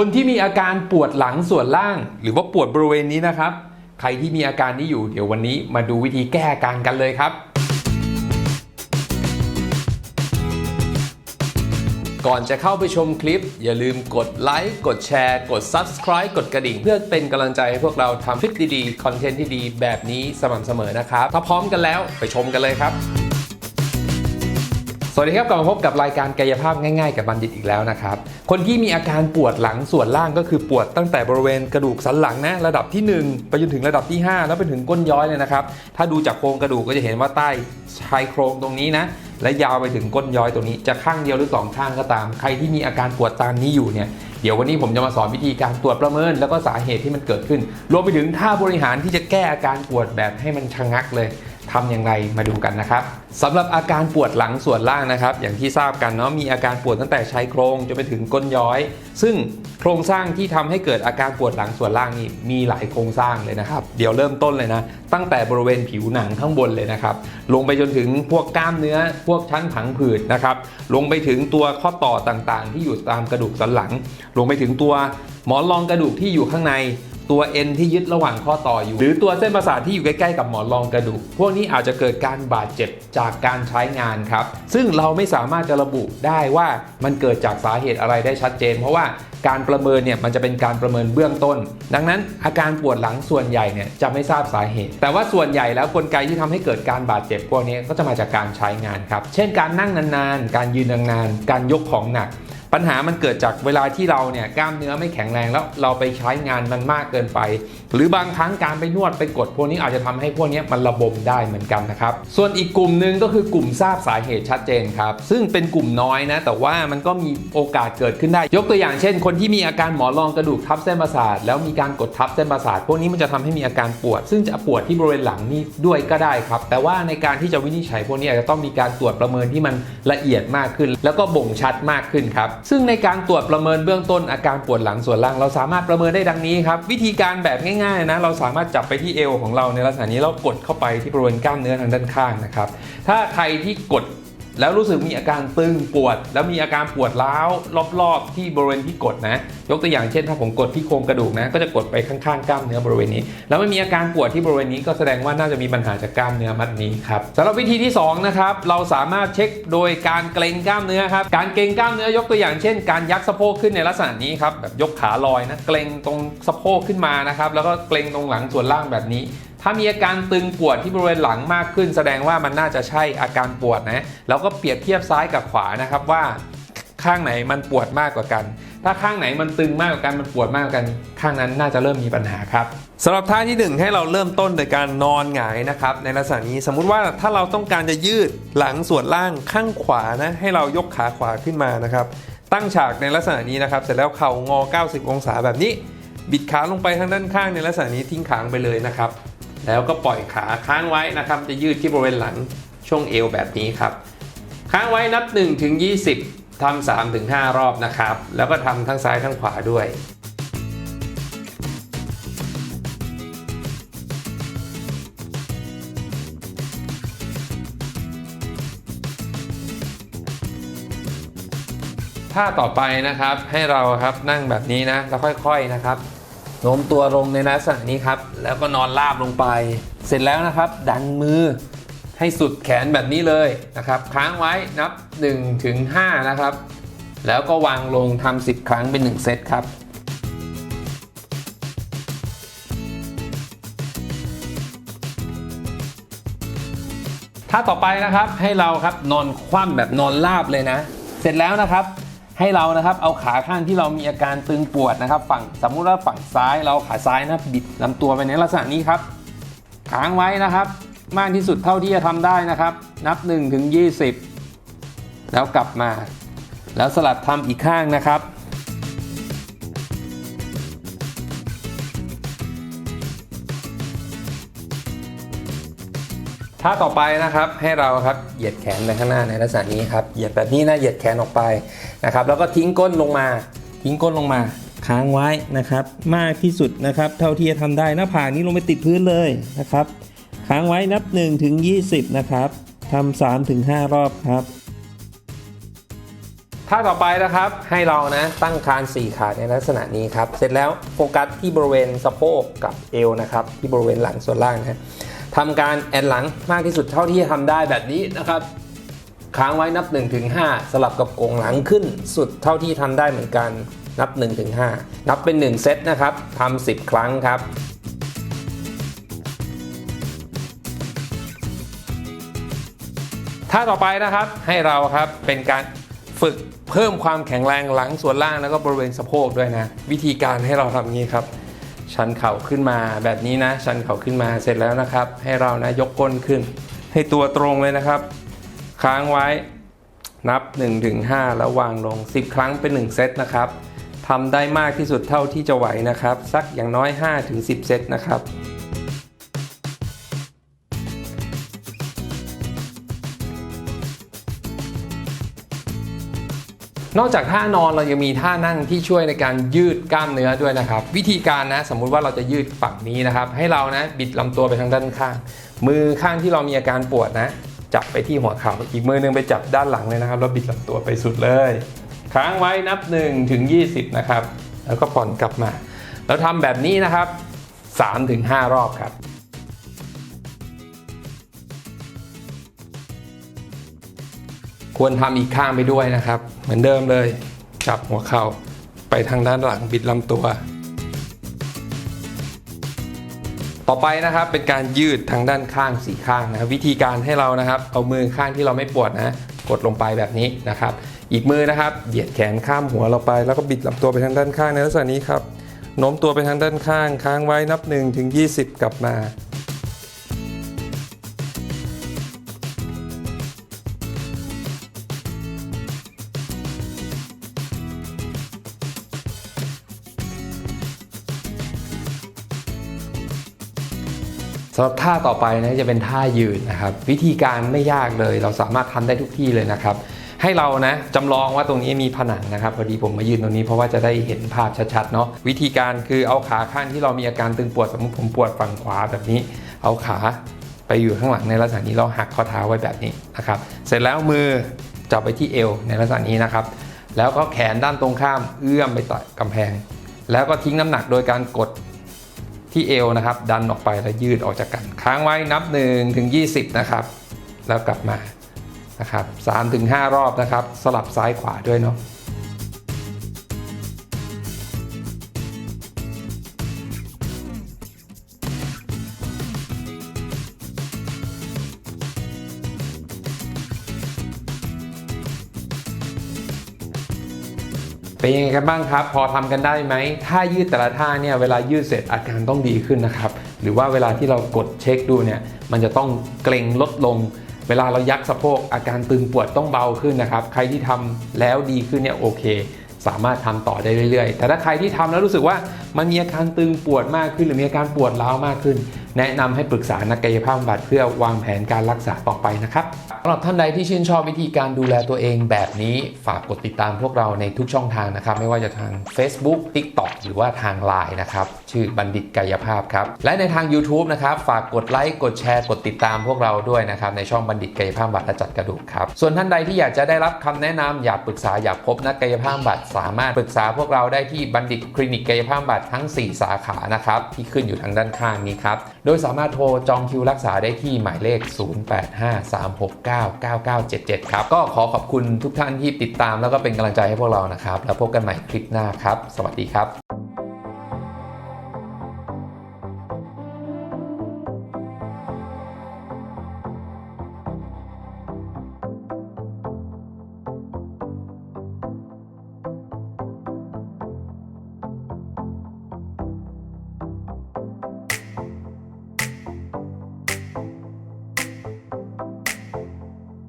คนที่มีอาการปวดหลังส่วนล่าง หรือว่าปวดบริเวณนี้นะครับ ใครที่มีอาการนี้อยู่เดี๋ยววันนี้มาดูวิธีแก้อาการกันเลยครับ ก่อนจะเข้าไปชมคลิป อย่าลืมกดไลค์กดแชร์ กด Subscribe กดกระดิ่ง เพื่อเป็นกำลังใจให้พวกเราทำคลิปดีๆ คอนเทนต์ที่ดีแบบนี้สม่ำเสมอนะครับ ถ้าพร้อมกันแล้วไปชมกันเลยครับ วัสดีครับกลับมาพบกับรายการกายภาพง่ายๆ กับบัณฑิตอีกแล้วนะครับ คนที่มีอาการปวดหลังส่วนล่างก็คือปวดตั้งแต่บริเวณกระดูกสันหลังนะระดับที่ 1 ไปจนถึงระดับที่ 5 แล้วไปถึงก้นย้อยเลยนะครับ ถ้าดูจากโครงกระดูกก็จะเห็นว่าใต้ชายโครงตรงนี้นะและยาวไปถึงก้นย้อยตรงนี้จะข้างเดียวหรือสองข้างก็ตาม ใครที่มีอาการปวดตามนี้อยู่เนี่ยเดี๋ยววันนี้ผมจะมาสอนวิธีการตรวจประเมิน แล้วก็สาเหตุที่มันเกิดขึ้น รวมไปถึงท่าบริหารที่จะแก้อาการปวดแบบให้มันชะงักเลย ทำอย่างไรมาดูกันนะครับสำหรับอาการปวดหลังส่วนล่างนะครับ อย่างที่ทราบกันเนาะมีอาการปวดตั้งแต่ชายโครงจนไปถึงก้นย้อย ซึ่งโครงสร้างที่ทำให้เกิดอาการปวดหลังส่วนล่างนี่มีหลายโครงสร้างเลยนะครับ เดี๋ยวเริ่มต้นเลยนะ ตั้งแต่บริเวณผิวหนังข้างบนเลยนะครับ ลงไปจนถึงพวกกล้ามเนื้อ พวกชั้นผังผืดนะครับ ลงไปถึงตัวข้อต่อต่างๆ ที่อยู่ตามกระดูกสันหลัง ลงไปถึงตัวหมอนรองกระดูกที่อยู่ข้างใน ตัวเอ็นที่ยึดระหว่างข้อต่ออยู่ หรือตัวเส้นประสาทที่อยู่ใกล้ๆกับหมอนรองกระดูก พวกนี้อาจจะเกิดการบาดเจ็บจากการใช้งานครับ ซึ่งเราไม่สามารถจะระบุได้ว่ามันเกิดจากสาเหตุอะไรได้ชัดเจน เพราะว่าการประเมินเนี่ยมันจะเป็นการประเมินเบื้องต้น ดังนั้นอาการปวดหลังส่วนใหญ่เนี่ยจะไม่ทราบสาเหตุ แต่ว่าส่วนใหญ่แล้วกลไกที่ทำให้เกิดการบาดเจ็บพวกนี้ก็จะมาจากการใช้งานครับ เช่น การนั่งนานๆ การยืนนานๆ การยกของหนัก ปัญหามันเกิดจากเวลาที่เราเนี่ยกล้ามเนื้อไม่แข็งแรงแล้วเราไปใช้งานมันมากเกินไป หรือบางครั้งการไปนวดไปกดพวกนี้อาจจะทำให้พวกนี้มันระบมได้เหมือนกันนะครับ ส่วนอีกกลุ่มหนึ่งก็คือกลุ่มทราบสาเหตุชัดเจนครับ ซึ่งเป็นกลุ่มน้อยนะ แต่ว่ามันก็มีโอกาสเกิดขึ้นได้ ยกตัวอย่างเช่น คนที่มีอาการหมอนรองกระดูกทับเส้นประสาทแล้วมีการกดทับเส้นประสาทพวกนี้มันจะทำให้มีอาการปวด ซึ่งจะปวดที่บริเวณหลังนี่ด้วยก็ได้ครับ แต่ว่าในการที่จะวินิจฉัยพวกนี้อาจจะต้องมีการตรวจประเมินที่มันละเอียดมากขึ้น แล้วก็บ่งชัดมากขึ้นครับซึ่งในการตรวจประเมินเบื้องต้นอาการปวดหลังส่วนล่าง เราสามารถประเมินได้ดังนี้ครับ วิธีการแบบง่ายๆนะเราสามารถจับไปที่เอวของเราในลักษณะนี้เรากดเข้าไปที่บริเวณกล้ามเนื้อทางด้านข้างนะครับถ้าใครที่กด แล้วรู้สึกมีอาการตึงปวด แล้วมีอาการปวดร้าวรอบๆ ที่บริเวณที่กดนะ ยกตัวอย่างเช่นถ้าผมกดที่โครงกระดูกนะ ก็จะกดไปข้างๆกล้ามเนื้อบริเวณนี้ แล้วไม่มีอาการปวดที่บริเวณนี้ก็แสดงว่าน่าจะมีปัญหาจากกล้ามเนื้อมัดนี้ครับสำหรับวิธีที่สองนะครับเราสามารถเช็คโดยการเกรงกล้ามเนื้อครับการเกรงกล้ามเนื้อยกตัวอย่างเช่น การยักสะโพกขึ้นในลักษณะนี้ครับแบบยกขาลอยนะเกรงตรงสะโพกขึ้นมานะครับแล้วก็เกรงตรงหลังส่วนล่างแบบนี้ ถ้ามีอาการตึงปวดที่บริเวณหลังมากขึ้น แสดงว่ามันน่าจะใช่อาการปวดนะแล้วก็เปรียบเทียบซ้ายกับขวานะครับว่าข้างไหนมันปวดมากกว่ากัน ถ้าข้างไหนมันตึงมากกว่ากัน มันปวดมากกว่ากัน ข้างนั้นน่าจะเริ่มมีปัญหาครับสำหรับท่าที่หนึ่งให้เราเริ่มต้นโดยการนอนหงายนะครับ ในลักษณะนี้สมมุติว่าถ้าเราต้องการจะยืดหลังส่วนล่างข้างขวานะให้เรายกขาขวาขึ้นมานะครับ ตั้งฉากในลักษณะนี้นะครับ เสร็จแล้วเข่างอ 90 องศาแบบนี้ บิดขาลงไปทางด้านข้างในลักษณะนี้ทิ้งขางไปเลยนะครับ แล้วก็ปล่อยขาค้างไว้นะครับ จะยืดที่บริเวณหลังช่วงเอวแบบนี้ครับ ค้างไว้นับ1ถึง20ทำ3ถึง5รอบนะครับ แล้วก็ทำทั้งซ้ายทั้งขวาด้วยท่าต่อไปนะครับให้เราครับนั่งแบบนี้นะ แล้วค่อยๆนะครับ โน้มตัวลงในลักษณะนี้ครับ แล้วก็นอนราบลงไป เสร็จแล้วนะครับ ดันมือให้สุดแขนแบบนี้เลยนะครับ ค้างไว้นับ1ถึง5นะครับ แล้วก็วางลงทำ10 ครั้งเป็น 1 เซตครับถ้าต่อไปนะครับให้เราครับนอนคว่ำแบบนอนราบเลยนะ เสร็จแล้วนะครับ ให้เรานะครับเอาขาข้างที่เรามีอาการตึงปวดนะครับ ฝั่งสมมุติว่าฝั่งซ้ายเราขาซ้ายนะบิดลำตัวไปในลักษณะนี้ครับค้างไว้นะครับ มากที่สุดเท่าที่จะทำได้นะครับ นับ1ถึง20 แล้วกลับมา แล้วสลับทำอีกข้างนะครับท่าต่อไปนะครับให้เราครับเหยียดแขนไปข้างหน้าในลักษณะนี้ครับเหยียดแบบนี้นะเหยียดแขนออกไป นะครับแล้วก็ทิ้งก้นลงมา ทิ้งก้นลงมาค้างไว้นะครับ มากที่สุดนะครับเท่าที่จะทำได้หน้าผากนี้ลงไปติดพื้นเลยนะครับ ค้างไว้นับ1ถึง20 นะครับทำ3ถึง5รอบครับท่าต่อไปนะครับให้เรานะตั้งคาน4ขาในลักษณะนี้ครับ เสร็จแล้วโฟกัสที่บริเวณสะโพกกับเอวนะครับ ที่บริเวณหลังส่วนล่างนะทำการแอนหลังมากที่สุดเท่าที่จะทำได้แบบนี้นะครับ ค้างไว้นับ1ถึงสลับกับโกงหลังขึ้นสุดเท่าที่ทำได้เหมือนกันนับ1ถึงนับเป็น 1 เซตนะครับทำ10 ครั้งครับท่าต่อไปนะครับให้เราครับเป็นการฝึกเพิ่มความแข็งแรงหลังส่วนล่างแล้วก็บริเวณสะโพกด้วยนะ วิธีการให้เราทำงนี้ครับ ชันเข่าขึ้นมาแบบนี้นะ ชันเข่าขึ้นมาเสร็จแล้วนะครับ ให้เรานะยกก้นขึ้น ให้ตัวตรงเลยนะครับ ค้างไว้นับ 1-5 แล้ววางลง 10 ครั้งเป็น 1 เซตนะครับทำได้มากที่สุดเท่าที่จะไหวนะครับ สักอย่างน้อย 5-10 เซตนะครับนอกจากท่านอนเรายังมีท่านั่งที่ช่วยในการยืดกล้ามเนื้อด้วยนะครับ วิธีการนะสมมุติว่าเราจะยืดฝั่งนี้นะครับ ให้เรานะบิดลำตัวไปทางด้านข้าง มือข้างที่เรามีอาการปวดนะ จับไปที่หัวเข่าอีกมือหนึงไปจับด้านหลังเลยนะครับแล้วบิดลำตัวไปสุดเลย ค้างไว้นับ1ถึง20 นะครับ แล้วก็ผ่อนกลับมา แล้วทำแบบนี้นะครับ3ถึง5รอบครับควรทำอีกข้างไปด้วยนะครับ เหมือนเดิมเลย จับหัวเข่าไปทางด้านหลังบิดลำตัว ต่อไปนะครับเป็นการยืดทางด้านข้างสี่ข้างนะวิธีการให้เรานะครับเอามือข้างที่เราไม่ปวดนะกดลงไปแบบนี้นะครับ อีกมือนะครับเหยียดแขนข้ามหัวเราไป แล้วก็บิดลำตัวไปทางด้านข้างในลักษณะนี้ครับโน้มตัวไปทางด้านข้าง ค้างไว้นับ1ถึง20 กลับมาำหรับท่าต่อไปนะจะเป็นท่ายืนนะครับ วิธีการไม่ยากเลย เราสามารถทำได้ทุกที่เลยนะครับ ให้เรานะจำลองว่าตรงนี้มีผนังนะครับพอดีผมมายืนตรงนี้เพราะว่าจะได้เห็นภาพชัดๆเนาะวิธีการคือเอาขาข้างที่เรามีอาการตึงปวดสมมติผมปวดฝั่งขวาแบบนี้ เอาขาไปอยู่ข้างหลังในลักษณะนี้เราหักข้อเท้าไว้แบบนี้นะครับเสร็จแล้วมือจับไปที่เอวในลักษณะนี้นะครับ แล้วก็แขนด้านตรงข้ามเอื้อมไปต่อกำแพง แล้วก็ทิ้งน้ำหนักโดยการกด ที่เอวนะครับ ดันออกไปแล้วยืดออกจากกัน ค้างไว้นับ1ถึง20 นะครับ แล้วกลับมานะครับ3ถึง5รอบนะครับ สลับซ้ายขวาด้วยเนาะ เป็นยังไงกันบ้างครับ พอทำกันได้ไหมถ้ายืดแต่ละท่าเนี่ยเวลายืดเสร็จอาการต้องดีขึ้นนะครับ หรือว่าเวลาที่เรากดเช็คดูเนี่ยมันจะต้องเกร็งลดลง เวลาเรายักสะโพกอาการตึงปวดต้องเบาขึ้นนะครับ ใครที่ทำแล้วดีขึ้นเนี่ยโอเค สามารถทำต่อได้เรื่อยๆ แต่ถ้าใครที่ทำแล้วรู้สึกว่ามันมีอาการตึงปวดมากขึ้น หรือมีอาการปวดร้าวมากขึ้น แนะนำให้ปรึกษานักกายภาพบำบัดเพื่อวางแผนการรักษาต่อไปนะครับสำหรับท่านใดที่ชื่นชอบวิธีการดูแลตัวเองแบบนี้ฝากกดติดตามพวกเราในทุกช่องทางนะครับ ไม่ว่าจะทาง Facebook TikTok หรือว่าทาง Line นะครับ ชื่อบัณฑิตกายภาพครับ และในทาง YouTube นะครับ ฝากกดไลค์กดแชร์กดติดตามพวกเราด้วยนะครับ ในช่องบัณฑิตกายภาพบำบัดและจัดกระดูกครับ ส่วนท่านใดที่อยากจะได้รับคำแนะนำอยากปรึกษาอยากพบนักกายภาพบำบัดสามารถปรึกษาพวกเราได้ที่บัณฑิตคลินิกกายภาพบำบัดทั้ง 4 สาขานะครับที่ขึ้นอยู่ทางด้านข้างนี้ครับโดยสามารถโทรจองคิวรักษาได้ที่หมายเลข 0853699977 ครับ ก็ขอขอบคุณทุกท่านที่ติดตามแล้วก็เป็นกำลังใจให้พวกเรานะครับ แล้วพบกันใหม่คลิปหน้าครับ สวัสดีครับ